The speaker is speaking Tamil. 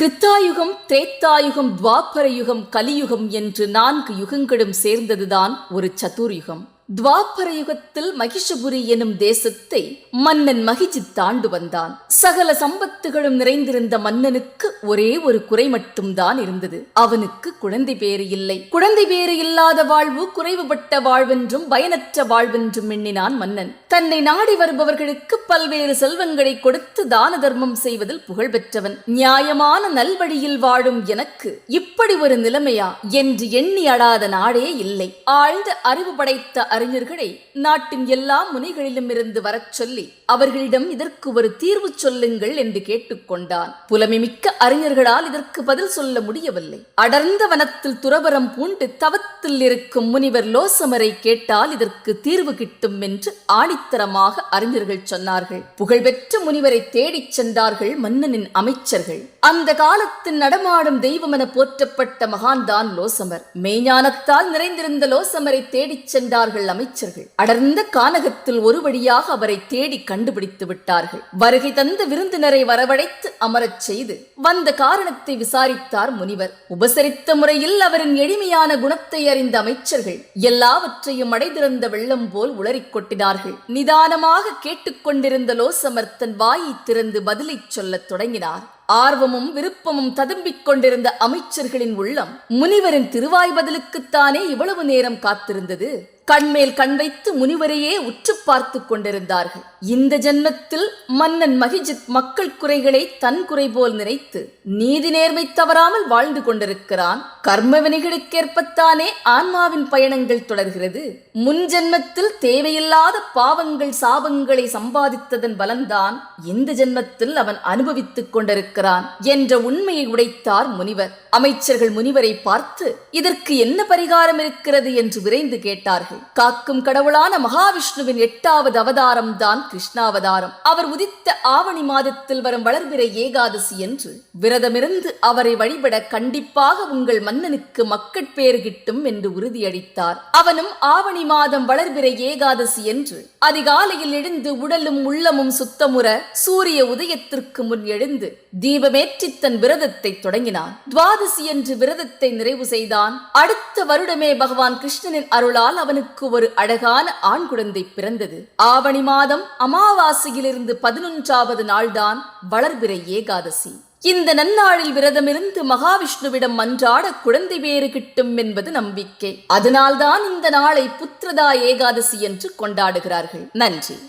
கிருத்தாயுகம் திரேத்தாயுகம் துவாபர யுகம் கலியுகம் என்று நான்கு யுகங்களும் சேர்ந்ததுதான் ஒரு சதுர்யுகம். துவாபர யுகத்தில் மகிஷபுரி எனும் தேசத்தை மன்னன் மகிஜித் தாண்டு வந்தான். சகல சம்பத்துகளும் நிறைந்திருந்த மன்னனுக்கு ஒரே ஒரு குறை மட்டும்தான் இருந்தது. அவனுக்கு குழந்தை பேறு இல்லை. குழந்தை பேறு இல்லாத வாழ்வு குறைவுபட்ட வாழ்வென்றும் பயனற்ற வாழ்வென்றும் எண்ணினான் மன்னன். தன்னை நாடி வருபவர்களுக்கு பல்வேறு செல்வங்களை கொடுத்து தான தர்மம் செய்வதில் புகழ் பெற்றவன் நியாயமான நல்வழியில் வாழும் எனக்கு இப்படி ஒரு நிலைமையா? என்று எண்ணி அடாத நாடே இல்லை. ஆழ்ந்த அறிவு படைத்த அறிஞர்களை நாட்டின் எல்லா முனைகளிலும் இருந்து வரச் சொல்லி அவர்களிடம் இதற்கு ஒரு தீர்வு சொல்லுங்கள் என்று கேட்டுக்கொண்டான். புலமைமிக்க அறிஞர்களால் இதற்கு பதில் சொல்ல முடியவில்லை. அடர்ந்த வனத்தில் துறவரம் பூண்டு தவத்தில் இருக்கும் முனிவர் லோசமரை கேட்டால் இதற்கு தீர்வு கிட்டும் என்று ஆணித்தரமாக அறிஞர்கள் சொன்னார்கள். புகழ்பெற்ற முனிவரை தேடிச் சென்றார்கள் மன்னனின் அமைச்சர்கள். அந்த காலத்தின் நடமாடும் தெய்வம் என போற்றப்பட்ட மகான்தான் லோசமர். மெய்ஞானத்தால் நிறைந்திருந்த லோசமரை தேடிச் சென்றார்கள் அமைச்சர்கள் அடர்ந்த கானகத்தில் ஒரு வழியாக அவரை தேடி கண்டுபிடித்து விட்டார்கள். வருகை தந்த விருந்தினரை வரவழைத்து அமரச் செய்து வந்த காரணத்தை விசாரித்தார் முனிவர். உபசரித்த முறையில் அவரின் எளிமையான குணத்தை அறிந்த அமைச்சர்கள் எல்லாவற்றையும் அடைந்திருந்த வெள்ளம் போல் உளறிக் கொட்டினார்கள். நிதானமாக கேட்டுக்கொண்டிருந்த லோசமர் தன் வாயை திறந்து பதிலை சொல்லத் தொடங்கினார். ஆர்வமும் விருப்பமும் ததும்பிக் கொண்டிருந்த அமைச்சர்களின் உள்ளம் முனிவரின் திருவாய் பதிலுக்குத்தானே இவ்வளவு நேரம் காத்திருந்தது? கண்மேல் கண் வைத்து முனிவரையே உற்று பார்த்து கொண்டிருந்தார்கள். இந்த ஜென்மத்தில் மன்னன் மகிஜித் மக்கள் குறைகளை தன் குறை போல் நினைத்து நீதி நேர்மை தவறாமல் வாழ்ந்து கொண்டிருக்கிறான். கர்ம வினைகளுக்கேற்பத்தானே ஆன்மாவின் பயணங்கள் தொடர்கிறது. முன் ஜென்மத்தில் தேவையில்லாத பாவங்கள் சாபங்களை சம்பாதித்ததன் பலன்தான் இந்த ஜென்மத்தில் அவன் அனுபவித்துக் கொண்டிருக்கிறான். என்ற உண்மையை உடைத்தார் முனிவர். அமைச்சர்கள் முனிவரை பார்த்து இதற்கு என்ன பரிகாரம் இருக்கிறது? என்று விரைந்து கேட்டார்கள். காக்கும் கடவுளான மகாவிஷ்ணுவின் எட்டாவது அவதாரம் தான் கிருஷ்ணாவதாரம். அவர் உதித்த ஆவணி மாதத்தில் வரும் வளர்பிறை ஏகாதசி என்று. விரதமிருந்து அவரை வழிபட கண்டிப்பாக உங்கள் மன்னனுக்கு மக்கட்பேறு கிட்டும் என்று உறுதியளித்தார். அவனும் ஆவணி மாதம் வளர்பிறை ஏகாதசி என்று. அதிகாலையில் எழுந்து உடலும் உள்ளமும் சுத்தமுற சூரிய உதயத்திற்கு முன் எழுந்து தீபமேற்றி தன் விரதத்தை தொடங்கினான். துவாதசி என்று விரதத்தை நிறைவு செய்தான். அடுத்த வருடமே பகவான் கிருஷ்ணனின் அருளால் அவனுக்கு ஒரு அழகான ஆண் குழந்தை பிறந்தது. ஆவணி மாதம் அமாவாசையிலிருந்து பதினொன்றாவது நாள்தான் வளர்பிறை ஏகாதசி. இந்த நன்னாளில் விரதமிருந்து மகாவிஷ்ணுவிடம் மன்றாட குழந்தை பேறு கிட்டும் என்பது நம்பிக்கை. அதனால்தான் இந்த நாளை புத்திரதா ஏகாதசி என்று கொண்டாடுகிறார்கள். நன்றி.